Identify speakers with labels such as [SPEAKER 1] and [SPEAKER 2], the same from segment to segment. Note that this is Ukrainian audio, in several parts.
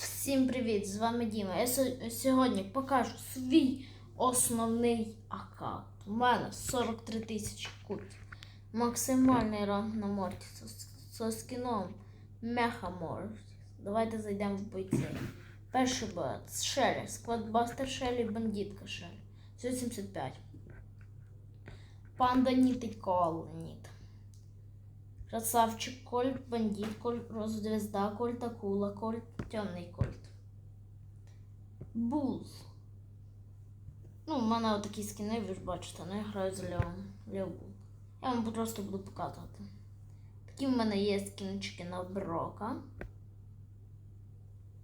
[SPEAKER 1] Всім привіт! З вами Діма. Я сьогодні покажу свій основний аккаунт. У мене 43 тисячі культів. Максимальний ранг на морті зі скіном Меха Морті. Давайте зайдемо в бойці. Перший боєць Шелі, сквадбастер Шелі, бандитка Шелі. 175. Панда Ніт і Коал Ніт. Красавчик Кольт, бандит Кольт, Розвезда Кольт, Акула Кольт, Темний Кольт. Булз. Ну, в мене отакі скіни, ви ж бачите, ну я граю за Леон. Леобул. Я вам просто буду показувати. Такі в мене є скінчики на Брока.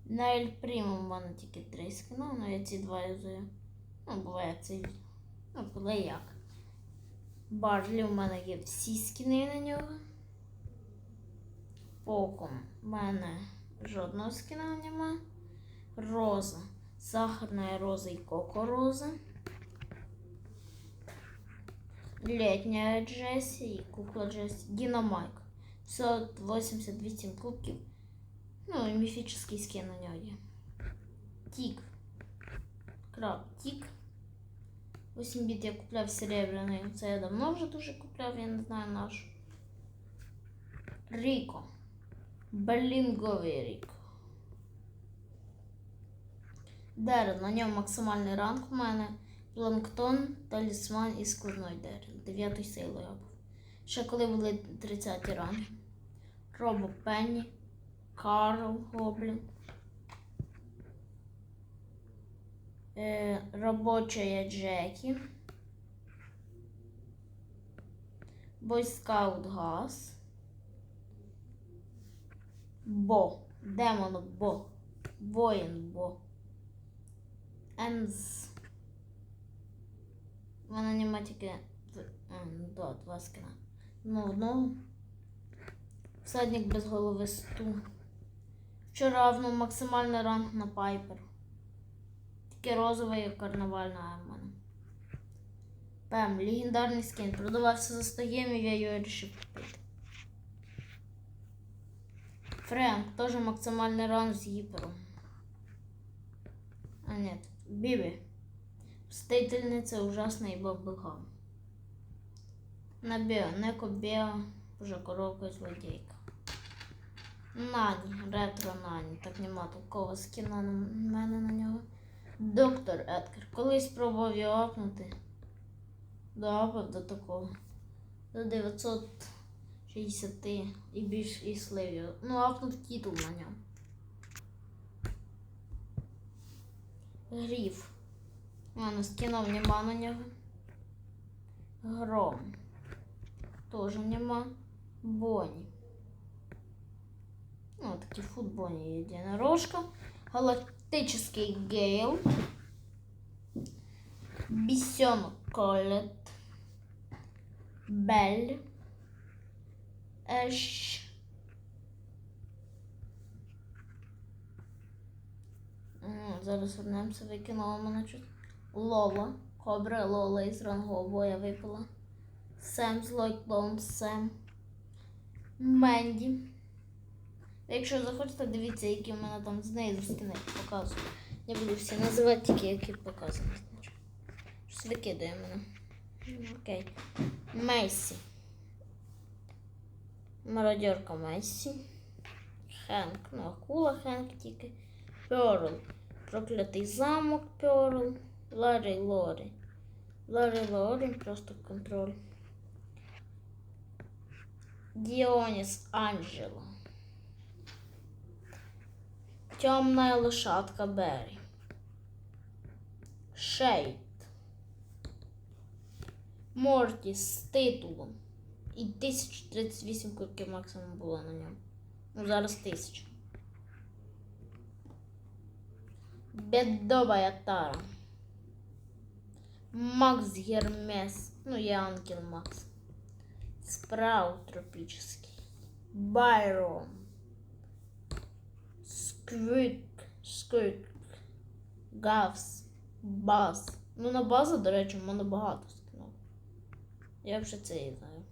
[SPEAKER 1] На Ель Прімо в мене тільки три скіни, ну я ці два юзую. Ну, буває цей. Ну, коли як. Барлі в мене є всі скіни на нього. Поком в мене жодного скіна нема. Роза. Сахарна роза і коко роза. Летняя Джесі і кукла Джесі. Динамайк. 188 кубків. Ну і міфічний скін на нього є. Тік. Краб Тік. 8 біт я купляв серебряний. Це я давно вже дуже купляв, я не знаю наш. Ріко. Блінговий Ріко. Дерен, на ньому максимальний ранг у мене. Планктон, талісман і складний дерен. Дев'ятої сили я був. Ще коли були 30 ранги. Робо Пенні, Карл Гоблін. Е, робочая Джекі. Бойскаут Газ. Бо. Демон Бо. Воїн Бо. Енз. Мене нема тільки д- а, ну, да, два скина. Ну, одного. Всадник без голови сту. Вчора равно максимальний ранг на Пайпер. Тільки розовий і карнавальна в. Пем, легендарний скін. Продавався за 100 гемів, я його вирішив купити. Френк, теж максимальний ранг з гіпером. А нет, Биби. Встительниця ужасна і бабугам. На Бео, Неко Бео, вже коробка злодейка. Нані, ретро Нані. Так нема такого скіна на мене на нього. Доктор Едгар. Колись пробував його апнути. Доапав до такого. До 960 і більш і сливів. Ну, апнув титул на ньому. Гриф. У мене скинув нема на нього. Гром. Тоже нема. Боні. Ну, такі футбоні єдинорожка. Галактический Гейл. Бісьон Колет. Бель. Еш. М, Зараз вернемося, викинула мене щось. Лола. Кобра Лола із рангового боя випала. Сем злой клоун Сем. Менді. Якщо захочете, дивіться, які в мене там знизу скини показую. Я буду всі називати тільки, які значить. Щось викидує мене. Ну, Окей. Мейсі. Мародерка Мейсі. Хенк. Ну, акула Хенк тільки. Перл. Проклятий замок Перл. Ларі Лорі. Ларі Лорі, просто контроль. Діоніс Анджело. Темная лошадка Берри. Шейд. Морті з титулом. І 1038 кубків максимум було на ньому. Ну, зараз 1000. Бедова Тара. Макс Гермес. Ну, я Ангел Макс. Спраут тропический. Байрон. Сквик. Сквик. Гавс. Баз. Ну, на базу, до речі, в мене багато скинув. Я вже це і знаю.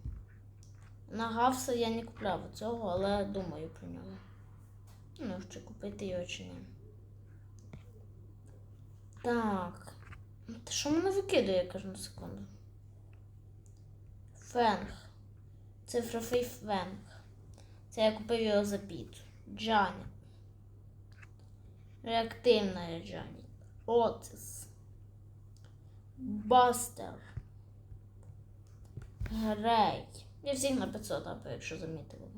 [SPEAKER 1] На Гавса я не купляв цього, але думаю про нього. Ну, чи купити його чи ні. Так. Та що мене викидає кожну секунду? Фенг. Цифровий фенг. Це я купив його за піцу. Джані. Реактивна Джані. Отис. Бастер. Грей. Я всіх на 500 апу, якщо замітили.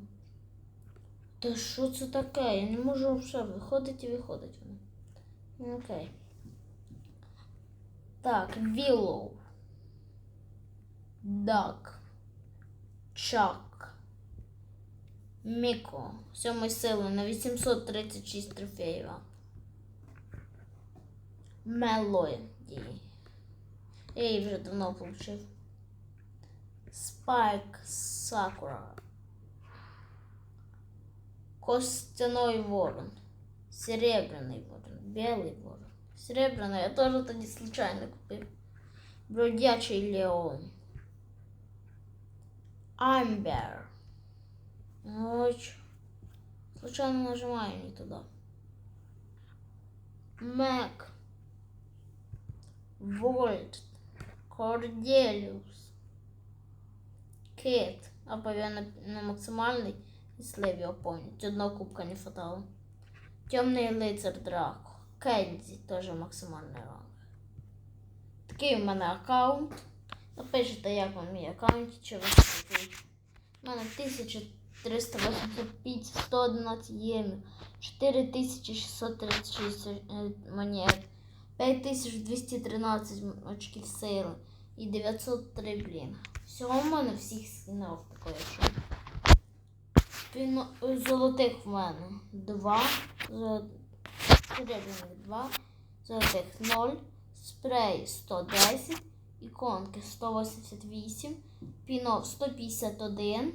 [SPEAKER 1] Та що це таке? Я не можу все виходить і виходить воно. Ну, Окей. Так, Willow. Дак. Чак. Міко. Сьомої сили на 836 трофеїв. Мелоді. Я її вже давно получив. Спайк Сакура. Костяной ворон. Серебряный ворон. Белый ворон. Серебряный я тоже тоді случайно купив. Бродячий Леон. Амбер. Ось. Случайно нажимаю не туда. Мэг. Вольт. Корделиус. Кит. Або я на, на максимальний і слив його повністю. Одного кубка не хватало. Темний лицар Драко. Кензі теж максимальний ранг. Такий в мене аккаунт. Напишіть, як вам мій аккаунт, чи ви такий. У мене 1385, 111 ємів, 4636 е, монет, 5213 очків сили і 903 блін. Всього в мене всіх скінов такої, що. Піно- Золотих в мене. 2, серебряних 2, золотих 0, спрей 110, іконки 188, пінов 151,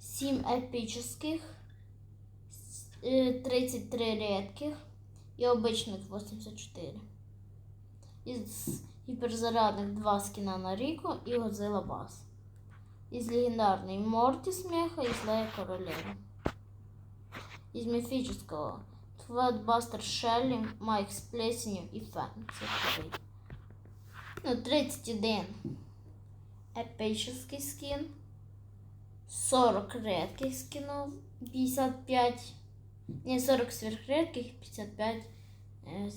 [SPEAKER 1] 7 епічних, е, 33 рідких. І обичних 84. Із гіперзарядних 2 скіна на Ріко і Годзilla Бас. Із легендарной Мортис меха и Злая Королева. Из мифического Флетбастер Шелли, Майк с плесенью и Фэн. Ну, 31 епический скин. 40 редких скинов. 55. Не, 40 сверхредких, 55 е,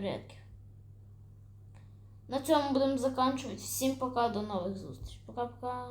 [SPEAKER 1] редких. На цьому будемо закінчувати. Всім пока, до нових зустрічей. Пока-пока.